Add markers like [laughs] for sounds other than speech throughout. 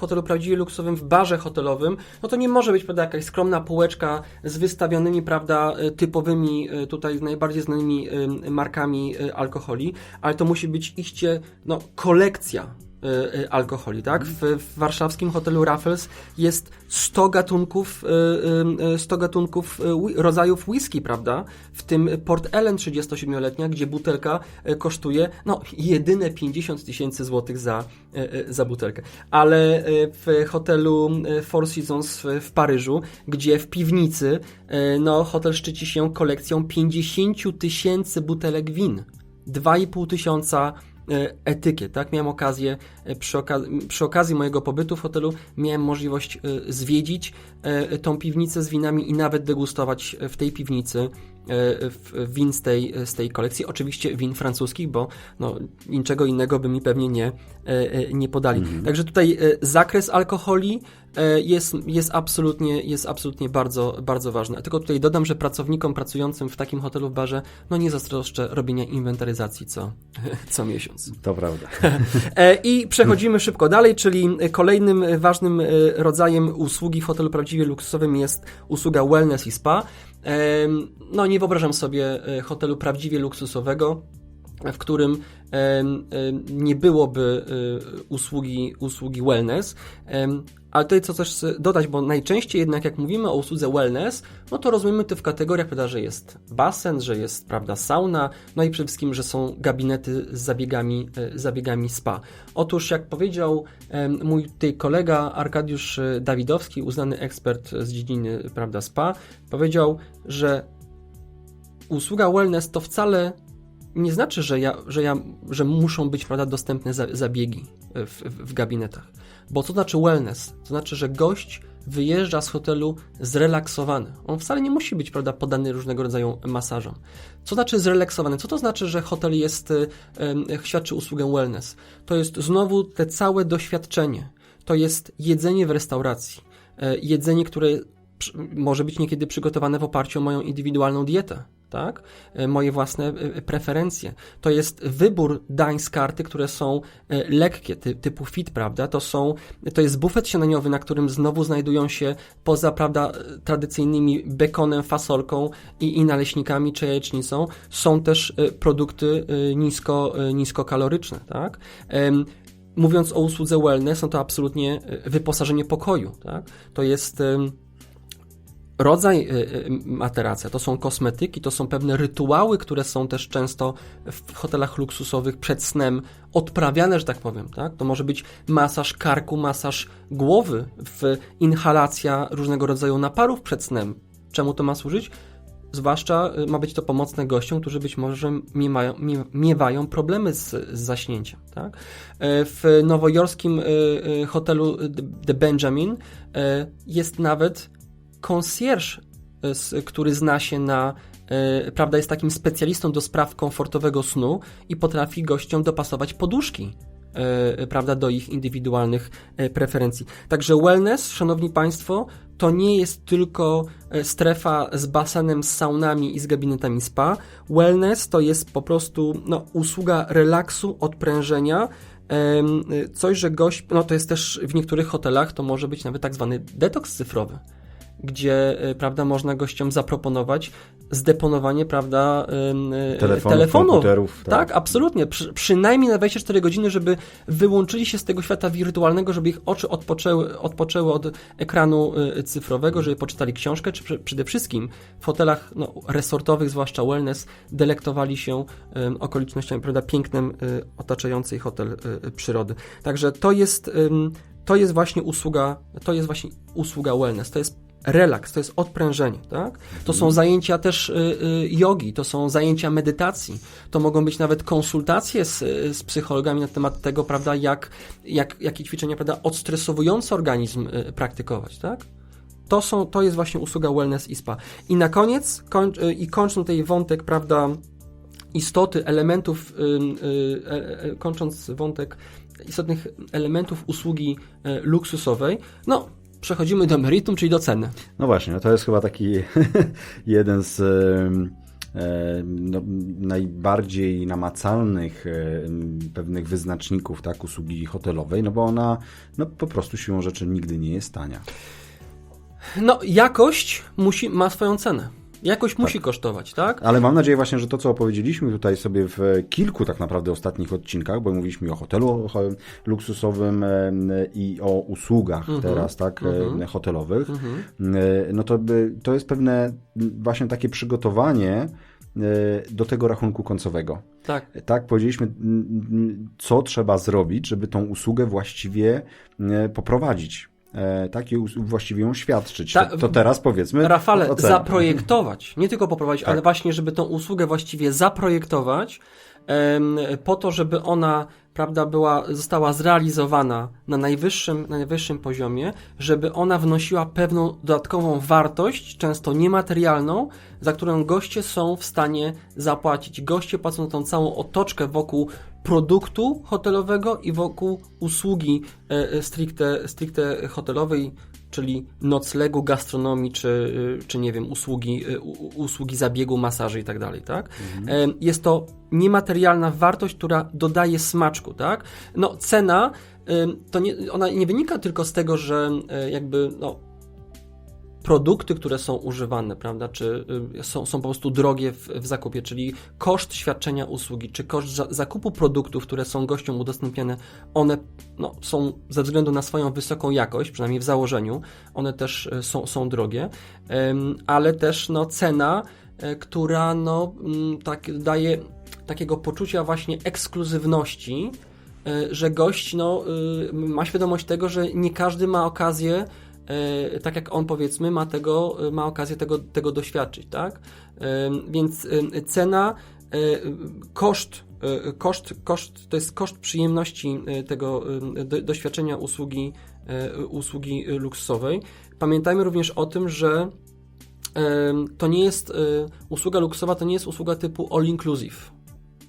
hotelu prawdziwie luksusowym, w barze hotelowym, no to nie może być, prawda, jakaś skromna półeczka z wystawionymi, prawda, y, typowymi, y, tutaj najbardziej znanymi markami alkoholi, ale to musi być iście, no, kolekcja alkoholi, tak? W, w, warszawskim hotelu Raffles jest 100 gatunków, 100 gatunków rodzajów whisky, prawda? W tym Port Ellen 37-letnia, gdzie butelka kosztuje, no, jedyne 50 tysięcy złotych za, za butelkę. Ale w hotelu Four Seasons w Paryżu, gdzie w piwnicy, no, hotel szczyci się kolekcją 50 tysięcy butelek win. 2,5 tysiąca etykiet, tak? Miałem okazję, e, przy, oka przy, okazji mojego pobytu w hotelu, miałem możliwość e, zwiedzić tą piwnicę z winami i nawet degustować w tej piwnicy win z tej, z tej kolekcji. Oczywiście win francuskich, bo no, niczego innego by mi pewnie nie, nie podali. Mhm. Także tutaj zakres alkoholi jest, jest, absolutnie, jest absolutnie bardzo, bardzo ważny. Tylko tutaj dodam, że pracownikom pracującym w takim hotelu w barze no nie zazdroszczę robienia inwentaryzacji co, [laughs] co miesiąc. To prawda. [laughs] I przechodzimy szybko dalej, czyli kolejnym ważnym rodzajem usługi w hotelu prawdziwie luksusowym jest usługa wellness i spa. No, nie wyobrażam sobie e, hotelu prawdziwie luksusowego, w którym nie byłoby e, usługi, usługi wellness. Ale tutaj co też dodać, bo najczęściej jednak jak mówimy o usłudze wellness, no to rozumiemy to w kategoriach, prawda, że jest basen, że jest, prawda, sauna, no i przede wszystkim, że są gabinety z zabiegami, e, zabiegami spa. Otóż, jak powiedział mój tutaj kolega Arkadiusz e, Dawidowski, uznany ekspert z dziedziny, prawda, spa, powiedział, że usługa wellness to wcale nie znaczy, że, ja, że, ja, że muszą być prawda, dostępne zabiegi w, w, w gabinetach. Bo co znaczy wellness? To znaczy, że gość wyjeżdża z hotelu zrelaksowany. On wcale nie musi być prawda, podany różnego rodzaju masażom. Co znaczy zrelaksowany? Co to znaczy, że hotel jest, świadczy usługę wellness? To jest znowu te całe doświadczenie. To jest jedzenie w restauracji. E, jedzenie, które może być niekiedy przygotowane w oparciu o moją indywidualną dietę tak? E, moje własne e, preferencje. To jest wybór dań z karty, które są e, lekkie, ty, typu fit, prawda? To są, to jest bufet śniadaniowy, na którym znowu znajdują się poza, prawda, tradycyjnymi bekonem, fasolką i, i naleśnikami czy jajecznicą, są też produkty nisko, niskokaloryczne, tak? Mówiąc o usłudze wellness, no to absolutnie wyposażenie pokoju, tak? To jest rodzaj y, y, materacja, to są kosmetyki, to są pewne rytuały, które są też często w hotelach luksusowych przed snem odprawiane, że tak powiem. Tak? To może być masaż karku, masaż głowy, inhalacja różnego rodzaju naparów przed snem. Czemu to ma służyć? Zwłaszcza y, ma być to pomocne gościom, którzy być może miewają, miewają problemy z, z zaśnięciem. Tak? W nowojorskim hotelu The Benjamin jest nawet konsjerż, e, który zna się na e, prawda, jest takim specjalistą do spraw komfortowego snu i potrafi gościom dopasować poduszki e, prawda, do ich indywidualnych preferencji. Także wellness, szanowni państwo, to nie jest tylko strefa z basenem, z saunami i z gabinetami spa. Wellness to jest po prostu no, usługa relaksu, odprężenia, coś, że gość, no to jest też w niektórych hotelach, to może być nawet tak zwany detoks cyfrowy gdzie y, prawda, można gościom zaproponować zdeponowanie prawda, y, Telefon, telefonu. Komputerów, tak. tak, absolutnie. Przy, przynajmniej na 24 godziny, żeby wyłączyli się z tego świata wirtualnego, żeby ich oczy odpoczęły, odpoczęły od ekranu y, cyfrowego, żeby poczytali książkę, czy przede wszystkim w hotelach no, resortowych, zwłaszcza wellness, delektowali się okolicznościami, prawda, pięknem otaczającej hotel przyrody. Także to jest to jest właśnie usługa, to jest właśnie usługa wellness, to jest relaks, to jest odprężenie, tak? To są zajęcia też y, y, jogi, to są zajęcia medytacji, to mogą być nawet konsultacje z, z psychologami na temat tego, prawda, jak, jak, jakie ćwiczenia, prawda, odstresowujące organizm y, praktykować, tak? To, są, to jest właśnie usługa wellness i spa. I na koniec, koń, i kończąc tutaj wątek, prawda, istoty elementów, e, e, kończąc wątek istotnych elementów usługi luksusowej, no przechodzimy do meritum, czyli do ceny. No właśnie, no to jest chyba taki [laughs] jeden z no, najbardziej namacalnych pewnych wyznaczników tak, usługi hotelowej, no bo ona no, po prostu siłą rzeczy nigdy nie jest tania. No, jakość musi, ma swoją cenę. Jakoś tak. musi kosztować, tak? Ale mam nadzieję właśnie, że to, co opowiedzieliśmy tutaj sobie w kilku tak naprawdę ostatnich odcinkach, bo mówiliśmy o hotelu luksusowym i o usługach mm -hmm. teraz, tak, mm -hmm. hotelowych, mm -hmm. no to, to jest pewne właśnie takie przygotowanie e, do tego rachunku końcowego. Tak. Tak, powiedzieliśmy, co trzeba zrobić, żeby tą usługę właściwie poprowadzić. E, tak, i właściwie ją świadczyć. Ta, to, to, teraz powiedzmy. Rafale, zaprojektować, nie tylko poprowadzić, tak. ale właśnie, żeby tą usługę właściwie zaprojektować, po to, żeby ona prawda, była, została zrealizowana na najwyższym, na najwyższym poziomie, żeby ona wnosiła pewną dodatkową wartość, często niematerialną, za którą goście są w stanie zapłacić. Goście płacą tą całą otoczkę wokół produktu hotelowego i wokół usługi e, e, stricte, stricte hotelowej, czyli noclegu, gastronomii, czy, y, czy nie wiem, usługi, y, usługi zabiegu, masaży i tak dalej, tak? Mhm. Jest to niematerialna wartość, która dodaje smaczku, tak? No, cena, to nie, ona nie wynika tylko z tego, że e, jakby, no, produkty, które są używane, prawda, czy y, są, są po prostu drogie w, w zakupie, czyli koszt świadczenia usługi, czy koszt za, zakupu produktów, które są gościom udostępniane, one no, są ze względu na swoją wysoką jakość, przynajmniej w założeniu, one też y, są, są drogie, ale też no, cena, y, która no, mm, tak, daje takiego poczucia właśnie ekskluzywności, że gość no, ma świadomość tego, że nie każdy ma okazję E, tak jak on powiedzmy ma tego, ma okazję tego, tego doświadczyć, tak? E, więc e, cena, koszt, koszt, koszt to jest koszt przyjemności tego doświadczenia usługi, usługi luksusowej. Pamiętajmy również o tym, że to nie jest usługa luksusowa, to nie jest usługa typu all inclusive.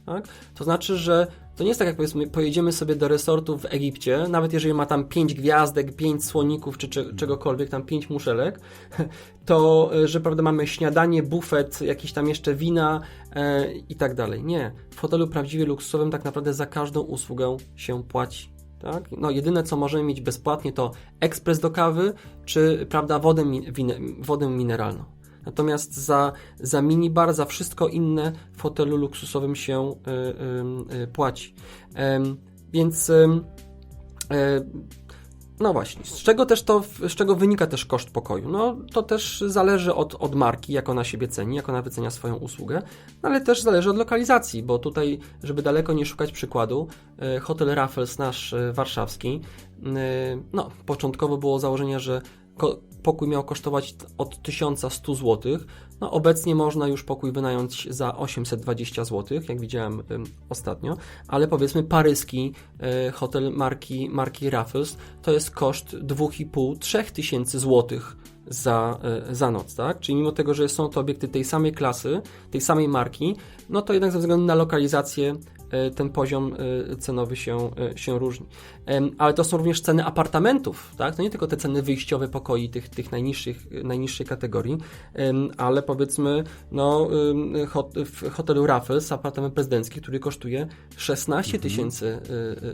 Tak? To znaczy, że to nie jest tak, jak powiedzmy, pojedziemy sobie do resortu w Egipcie, nawet jeżeli ma tam pięć gwiazdek, pięć słoników czy czegokolwiek, tam pięć muszelek, [laughs] to, e, że prawda, mamy śniadanie, bufet, jakieś tam jeszcze wina e, i tak dalej. Nie. W hotelu prawdziwie luksusowym tak naprawdę za każdą usługę się płaci. Tak? No, jedyne co możemy mieć bezpłatnie to ekspres do kawy, czy prawda, wodę, wodę mineralną. Natomiast za, za minibar, za wszystko inne w hotelu luksusowym się y, y, y, płaci. Więc no właśnie, z czego też to, z czego wynika też koszt pokoju? No to też zależy od, od marki, jak ona siebie ceni, jak ona wycenia swoją usługę, no, ale też zależy od lokalizacji, bo tutaj, żeby daleko nie szukać przykładu, hotel Raffles nasz warszawski, no początkowo było założenie, że pokój miał kosztować od 1100 zł. No, obecnie można już pokój wynająć za 820 zł, jak widziałem ostatnio, ale powiedzmy paryski y, hotel marki, marki Raffles to jest koszt 2,5-3 tysięcy złotych za, y, za noc, tak? Czyli mimo tego, że są to obiekty tej samej klasy, tej samej marki, no to jednak ze względu na lokalizację ten poziom e, cenowy się, e, się różni. Ale to są również ceny apartamentów, tak? To nie tylko te ceny wyjściowe pokoi tych, tych najniższych, najniższej kategorii, ale powiedzmy, no, w hotelu Raffles apartament prezydencki, który kosztuje 16 mhm. tysięcy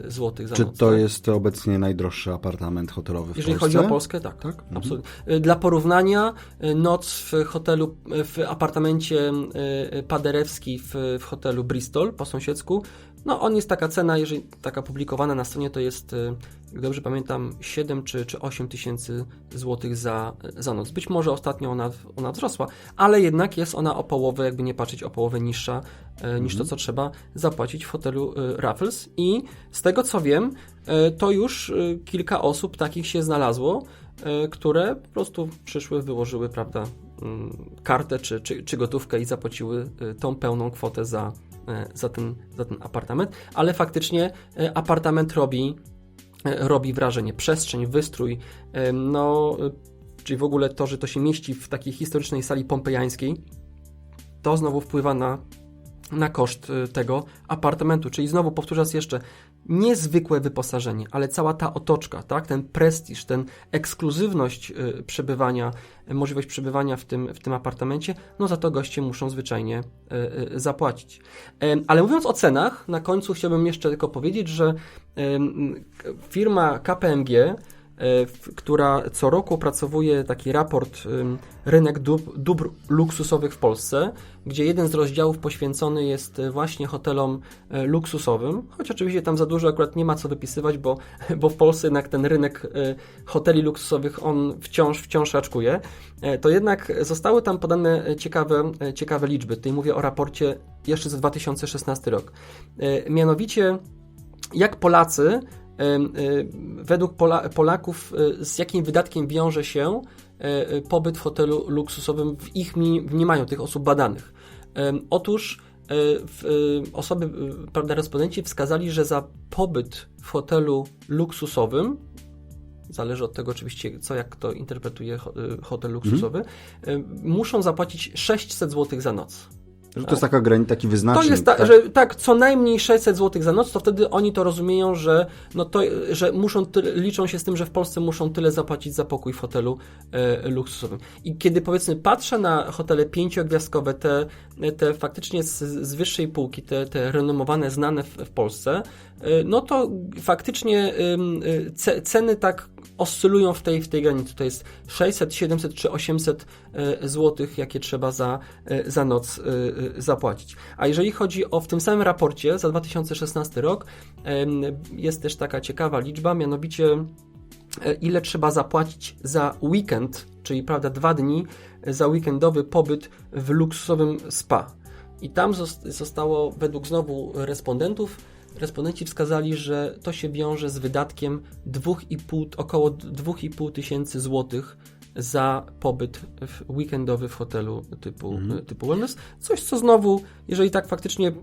złotych za Czy noc. to tak? jest obecnie najdroższy apartament hotelowy w Jeżeli Polsce? chodzi o Polskę, tak. tak? Absolutnie. Dla porównania, noc w hotelu, w apartamencie Paderewski w, w hotelu Bristol po sąsiedzku no, on jest taka cena, jeżeli taka publikowana na stronie, to jest, y, jak dobrze pamiętam, 7 czy, czy 8 tysięcy złotych za, za noc. Być może ostatnio ona, ona wzrosła, ale jednak jest ona o połowę, jakby nie patrzeć, o połowę niższa mm niż to, mhm. co trzeba zapłacić w hotelu y, Raffles. I z tego co wiem, to już kilka osób takich się znalazło, które po prostu przyszły, wyłożyły, prawda, mm, kartę czy, czy, czy gotówkę i zapłaciły tą pełną kwotę za, za ten, za ten apartament, ale faktycznie e, apartament robi, e, robi wrażenie. Przestrzeń, wystrój, no, czyli w ogóle to, że to się mieści w takiej historycznej sali pompejańskiej, to znowu wpływa na, na koszt tego apartamentu. Czyli znowu powtórzę jeszcze, niezwykłe wyposażenie, ale cała ta otoczka, tak, ten prestiż, ten ekskluzywność y, przebywania, możliwość przebywania w tym, w tym apartamencie, no za to goście muszą zwyczajnie y, y, zapłacić. Ale mówiąc o cenach, na końcu chciałbym jeszcze tylko powiedzieć, że firma KPMG która co roku opracowuje taki raport Rynek dóbr, dóbr luksusowych w Polsce, gdzie jeden z rozdziałów poświęcony jest e, właśnie hotelom e, luksusowym, choć oczywiście tam za dużo akurat nie ma co wypisywać, bo, [laughs] bo w Polsce jednak ten rynek e, hoteli luksusowych on wciąż, wciąż raczkuje, E, to jednak zostały tam podane e, ciekawe, e, ciekawe liczby. Tutaj mówię o raporcie jeszcze za 2016 rok. E, Mianowicie jak Polacy, według Pola, Polaków, y, z jakim wydatkiem wiąże się y, pobyt w hotelu luksusowym w ich mni- mniemaniu tych osób badanych. Otóż osoby, prawda, respondenci wskazali, że za pobyt w hotelu luksusowym, zależy od tego oczywiście, co jak kto interpretuje ho- hotel luksusowy, y, muszą zapłacić 600 zł za noc. Że to jest taka granica, taki To wyznacznik. jest ta, tak? że tak, co najmniej 600 zł za noc, to wtedy oni to rozumieją, że, no to, że muszą liczą się z tym, że w Polsce muszą tyle zapłacić za pokój w hotelu e, luksusowym. I kiedy powiedzmy patrzę na hotele pięciogwiazdkowe, te, te faktycznie z, z wyższej półki, te, te renomowane, znane w, w Polsce, e, no to faktycznie ce, ceny tak oscylują w tej, w tej granicy. To jest 600, 700 czy 800 zł, jakie trzeba za, e, za noc e, e, zapłacić. A jeżeli chodzi o w tym samym raporcie za 2016 rok, jest też taka ciekawa liczba, mianowicie e, ile trzeba zapłacić za weekend, czyli prawda dwa dni e, za weekendowy pobyt w luksusowym spa. I tam zos- zostało według znowu respondentów Respondenci wskazali, że to się wiąże z wydatkiem 2,5, około 2,5 tysięcy złotych za pobyt w weekendowy w hotelu typu, typu wellness. Coś, co znowu, jeżeli tak faktycznie e,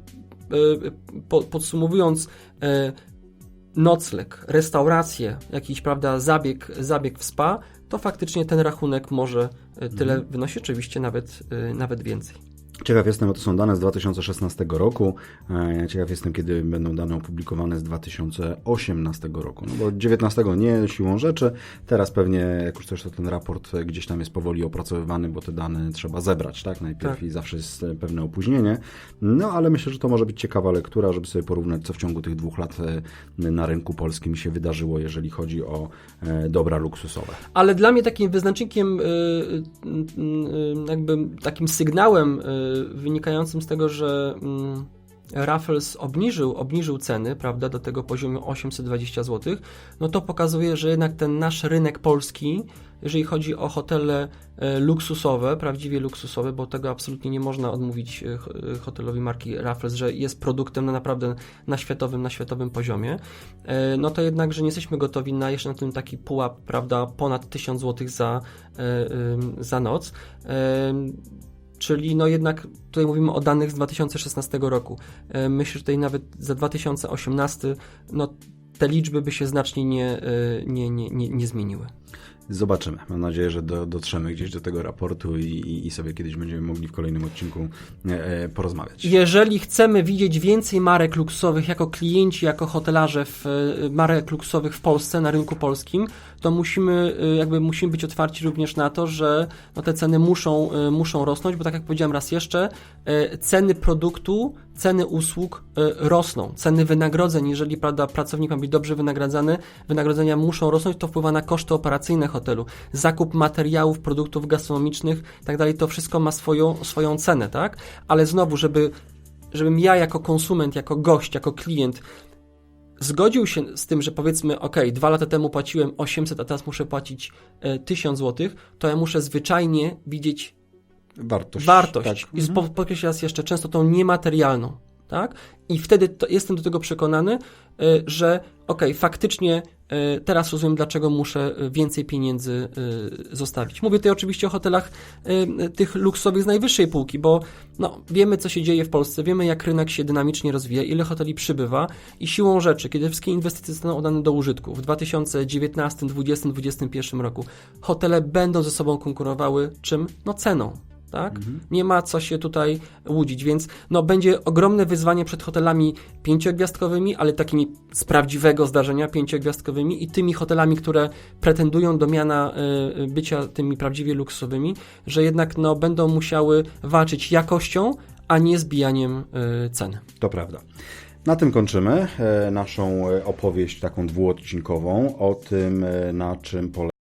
po, podsumowując, e, nocleg, restaurację, jakiś, prawda, zabieg, zabieg w spa, to faktycznie ten rachunek może e, tyle wynosić, oczywiście nawet, e, nawet więcej. Ciekaw jestem, bo to są dane z 2016 roku. E, Ciekaw jestem, kiedy będą dane opublikowane z 2018 roku. No bo 19 nie siłą rzeczy. Teraz pewnie, jak już też to ten raport gdzieś tam jest powoli opracowywany, bo te dane trzeba zebrać, tak? Najpierw Tak. i zawsze jest e, pewne opóźnienie. No ale myślę, że to może być ciekawa lektura, żeby sobie porównać, co w ciągu tych dwóch lat e, na rynku polskim się wydarzyło, jeżeli chodzi o dobra luksusowe. Ale dla mnie takim wyznacznikiem, jakby takim sygnałem wynikającym z tego, że mm, Raffles obniżył, obniżył ceny, prawda, do tego poziomu 820 zł, no to pokazuje, że jednak ten nasz rynek polski, jeżeli chodzi o hotele e, luksusowe, prawdziwie luksusowe, bo tego absolutnie nie można odmówić e, e, hotelowi marki Raffles, że jest produktem na naprawdę na światowym, na światowym poziomie, no to jednak, że nie jesteśmy gotowi na jeszcze na tym taki pułap, prawda, ponad 1000 zł za, za noc. Czyli no jednak tutaj mówimy o danych z 2016 roku. E, Myślę, że tutaj nawet za 2018 no, te liczby by się znacznie nie, e, nie, nie, nie, nie zmieniły. Zobaczymy. Mam nadzieję, że do, dotrzemy gdzieś do tego raportu i, i, sobie kiedyś będziemy mogli w kolejnym odcinku e, e, porozmawiać. Jeżeli chcemy widzieć więcej marek luksusowych jako klienci, jako hotelarze w, e, marek luksusowych w Polsce, na rynku polskim, to musimy, jakby musimy być otwarci również na to, że no, te ceny muszą, muszą rosnąć, bo tak jak powiedziałem raz jeszcze, ceny produktu, ceny usług rosną, ceny wynagrodzeń, jeżeli prawda, pracownik ma być dobrze wynagradzany, wynagrodzenia muszą rosnąć, to wpływa na koszty operacyjne hotelu, zakup materiałów, produktów gastronomicznych i tak dalej, to wszystko ma swoją, swoją cenę, tak? Ale znowu, żeby, żebym ja jako konsument, jako gość, jako klient zgodził się z tym, że powiedzmy, ok, dwa lata temu płaciłem 800, a teraz muszę płacić e, 1000 zł, to ja muszę zwyczajnie widzieć Wartość. wartość. Tak. I po- podkreślę raz jeszcze, często tą niematerialną, tak? I wtedy to, jestem do tego przekonany, y, że okej, faktycznie y, teraz rozumiem, dlaczego muszę y, więcej pieniędzy zostawić. Mówię tutaj oczywiście o hotelach tych luksusowych z najwyższej półki, bo no, wiemy, co się dzieje w Polsce, wiemy, jak rynek się dynamicznie rozwija, ile hoteli przybywa i siłą rzeczy, kiedy wszystkie inwestycje zostaną oddane do użytku w 2019, 2020, 2021 roku, hotele będą ze sobą konkurowały czym? No ceną. Tak? Nie ma co się tutaj łudzić, więc no, będzie ogromne wyzwanie przed hotelami pięciogwiazdkowymi, ale takimi z prawdziwego zdarzenia pięciogwiazdkowymi i tymi hotelami, które pretendują do miana y, bycia tymi prawdziwie luksusowymi, że jednak no, będą musiały walczyć jakością, a nie zbijaniem y, cen. To prawda. Na tym kończymy naszą opowieść taką dwuodcinkową o tym, na czym polega